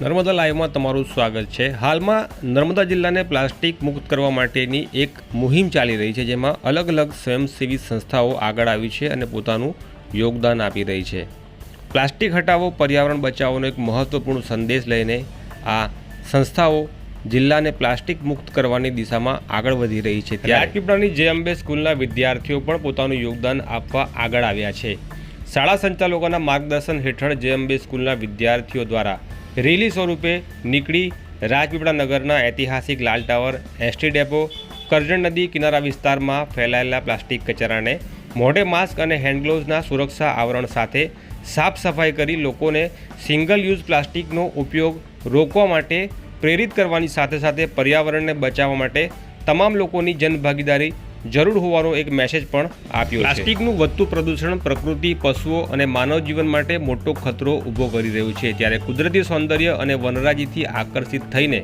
નર્મદા લાઈવમાં તમારું સ્વાગત છે. હાલમાં નર્મદા જિલ્લાને પ્લાસ્ટિક મુક્ત કરવા માટેની એક મુહિમ ચાલી રહી છે જેમાં અલગ અલગ સ્વયંસેવી સંસ્થાઓ આગળ આવી છે અને પોતાનું યોગદાન આપી રહી છે. પ્લાસ્ટિક હટાવો પર્યાવરણ બચાવોનો એક મહત્વપૂર્ણ સંદેશ લઈને આ સંસ્થાઓ જિલ્લાને પ્લાસ્ટિક મુક્ત કરવાની દિશામાં આગળ વધી રહી છે. રાજપીપળાની જે અંબે સ્કૂલના વિદ્યાર્થીઓ પણ પોતાનું યોગદાન આપવા આગળ આવ્યા છે. શાળા સંચાલકોના માર્ગદર્શન હેઠળ જે અંબે સ્કૂલના વિદ્યાર્થીઓ દ્વારા રેલી સ્વરૂપે નીકળી રાજપીપળા નગરના ઐતિહાસિક લાલ ટાવર, એસટી ડેપો, કરજણ નદી કિનારા વિસ્તારમાં ફેલાયેલા પ્લાસ્ટિક કચરાને મોઢે માસ્ક અને હેન્ડગ્લોવ્સના સુરક્ષા આવરણ સાથે સાફ સફાઈ કરી લોકોને સિંગલ યુઝ પ્લાસ્ટિકનો ઉપયોગ રોકવા માટે પ્રેરિત કરવાની સાથે સાથે પર્યાવરણને બચાવવા માટે તમામ લોકોની જનભાગીદારી જરૂર હોવાનો એક મેસેજ પણ આપ્યો પ્લાસ્ટિકનું વધતું પ્રદૂષણ પ્રકૃતિ પશુઓ અને માનવ જીવન માટે મોટો ખતરો ઊભો કરી રહ્યું છે. ત્યારે કુદરતી સૌંદર્ય અને વનરાજીથી આકર્ષિત થઈને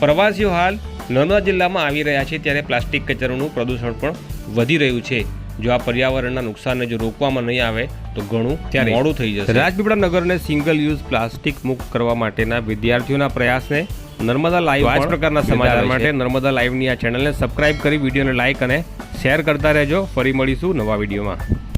પ્રવાસીઓ હાલ નર્મદા જિલ્લામાં આવી રહ્યા છે ત્યારે પ્લાસ્ટિક કચરાનું પ્રદૂષણ પણ વધી રહ્યું છે. જો આ પર્યાવરણના નુકસાનને જો રોકવામાં નહીં આવે તો ઘણું ત્યારે મોડું થઈ જશે. રાજપીપળા નગરને સિંગલ યુઝ પ્લાસ્ટિક મુક્ત કરવા માટેના વિદ્યાર્થીઓના પ્રયાસને નર્મદા લાઈવ આ જ પ્રકારના સમાચાર માટે નર્મદા લાઈવની આ ચેનલને સબસ્ક્રાઇબ કરી વિડીયોને લાઈક અને શેર કરતા રહેજો. ફરી મળીશું નવા વિડીયોમાં.